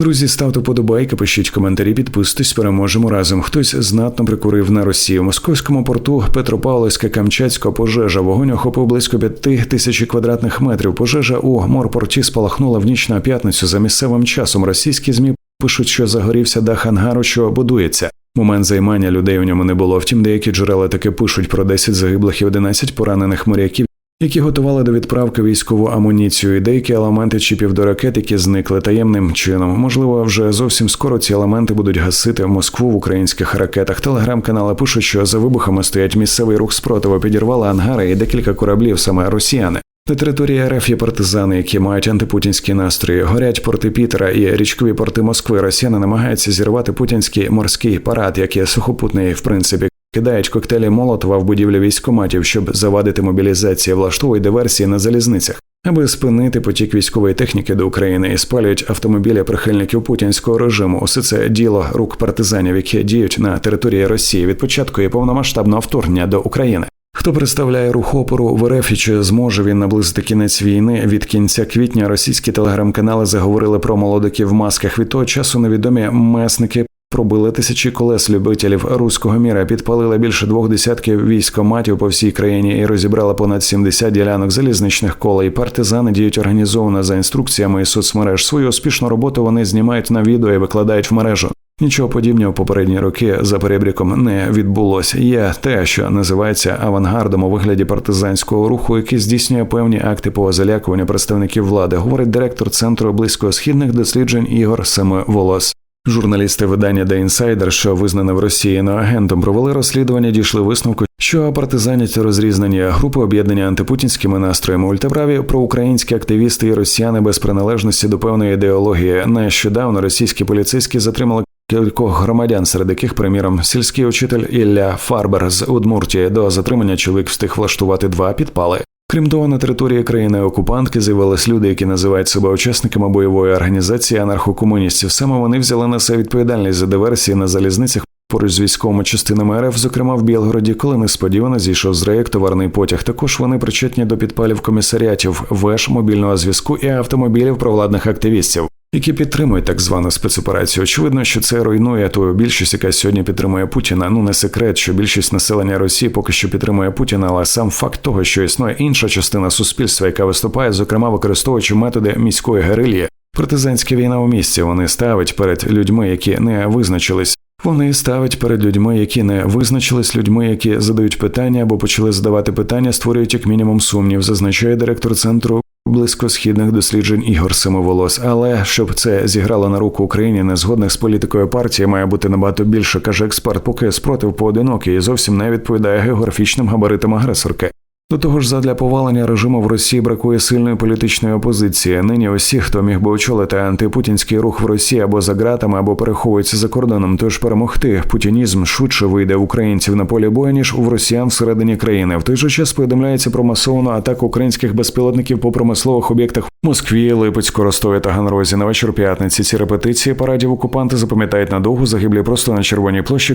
Друзі, ставте подобайки, пишіть коментарі, підписуйтесь, переможемо разом. Хтось знатно прикурив на Росію. У московському порту Петропавловська Камчатська пожежа. Вогонь охопив близько п'яти тисяч квадратних метрів. Пожежа у морпорті спалахнула в ніч на п'ятницю. За місцевим часом російські змі пишуть, що загорівся дах ангару, що будується. Момент займання людей у ньому не було. Втім, деякі джерела таки пишуть про 10 загиблих і 11 поранених моряків, які готували до відправки військову амуніцію, і деякі елементи чіпів до ракет, які зникли таємним чином. Можливо, вже зовсім скоро ці елементи будуть гасити Москву в українських ракетах. Телеграм-канали пишуть, що за вибухами стоять місцевий рух спротиву, підірвали ангари і декілька кораблів, саме росіяни. На території РФ є партизани, які мають антипутінські настрої. Горять порти Пітера і річкові порти Москви. Росіяни намагаються зірвати путінський морський парад, який сухопутний, в принципі. Кидають коктейлі Молотова в будівлі військоматів, щоб завадити мобілізації, влаштовують диверсії на залізницях, аби спинити потік військової техніки до України і спалюють автомобілі прихильників путінського режиму. Усе це діло рук партизанів, які діють на території Росії від початку і повномасштабного вторгнення до України. Хто представляє рух опору в РФ і чи зможе він наблизити кінець війни? Від кінця квітня російські телеграм-канали заговорили про молодиків в масках. Від того часу невідомі месники пробили тисячі колес любителів руського міра, підпалили більше двох десятків військоматів по всій країні і розібрали понад 70 ділянок залізничних колей. Партизани діють організовано за інструкціями із соцмереж. Свою успішну роботу вони знімають на відео і викладають в мережу. Нічого подібного попередні роки за перебріком не відбулося. Є те, що називається авангардом у вигляді партизанського руху, який здійснює певні акти по залякуванню представників влади, говорить директор центру близькосхідних досліджень Ігор Семиволос. Журналісти видання The Insider, що визнане в Росії агентом, провели розслідування, дійшли висновку, що партизанять розрізнені групи об'єднані антипутінськими настроями ультраправі, проукраїнські активісти і росіяни без приналежності до певної ідеології. Нещодавно російські поліцейські затримали кількох громадян, серед яких, приміром, сільський учитель Ілля Фарбер з Удмуртії до затримання чоловік встиг влаштувати два підпали. Крім того, на території країни окупантки з'явились люди, які називають себе учасниками бойової організації анархокомуністів. Саме вони взяли на себе відповідальність за диверсії на залізницях поруч з військовими частинами РФ, зокрема в Білгороді, коли несподівано зійшов з рейок товарний потяг. Також вони причетні до підпалів комісаріатів, веж мобільного зв'язку і автомобілів провладних активістів. Які підтримують так звану спецоперацію. Очевидно, що це руйнує ту більшість, яка сьогодні підтримує Путіна. Ну не секрет, що більшість населення Росії поки що підтримує Путіна, але сам факт того, що існує інша частина суспільства, яка виступає, зокрема використовуючи методи міської герилії. Партизанська війна у місті вони ставить перед людьми, які не визначились. Вони ставить перед людьми, які не визначились, людьми, які задають питання або почали задавати питання, створюють як мінімум сумнів, зазначає директор центру близькосхідних досліджень Ігор Семиволос. Але щоб це зіграло на руку Україні, незгодних з політикою партії має бути набагато більше, каже експерт, поки спротив поодинокий і зовсім не відповідає географічним габаритам агресорки. До того ж, задля повалення режиму в Росії бракує сильної політичної опозиції. Нині усі, хто міг би очолити антипутінський рух в Росії або за ґратами, або переховується за кордоном. Тож перемогти путінізм швидше вийде українців на полі бою, ніж у росіян всередині країни. В той же час повідомляється про масовану атаку українських безпілотників по промислових об'єктах в Москві, Липецьку, Ростові та Ганрозі. На вечір п'ятниці ці репетиції парадів окупанти запам'ятають надовго загиблі просто на червоній площі.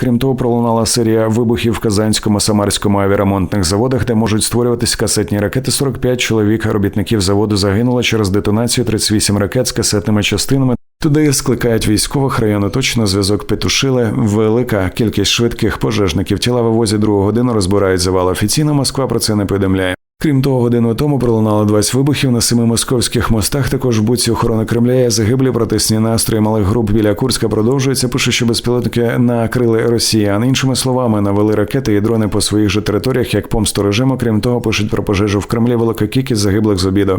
Крім того, пролунала серія вибухів в Казанському самарському авіаремонтних заводах, де можуть створюватись касетні ракети. 45 чоловік робітників заводу загинуло через детонацію 38 ракет з касетними частинами. Туди скликають військових району точно зв'язок петушили. Велика кількість швидких пожежників тіла вивозять другу годину, розбирають завал. Офіційно Москва про це не повідомляє. Крім того, годину тому пролунало 20 вибухів на семи московських мостах. Також в буці охорони Кремля є загиблі протисні настрої малих груп біля Курська продовжується. Пише, що безпілотники накрили росіян. Іншими словами, навели ракети і дрони по своїх же територіях як помсту режиму. Крім того, пишуть про пожежу в Кремлі велика кількість загиблих з обіду.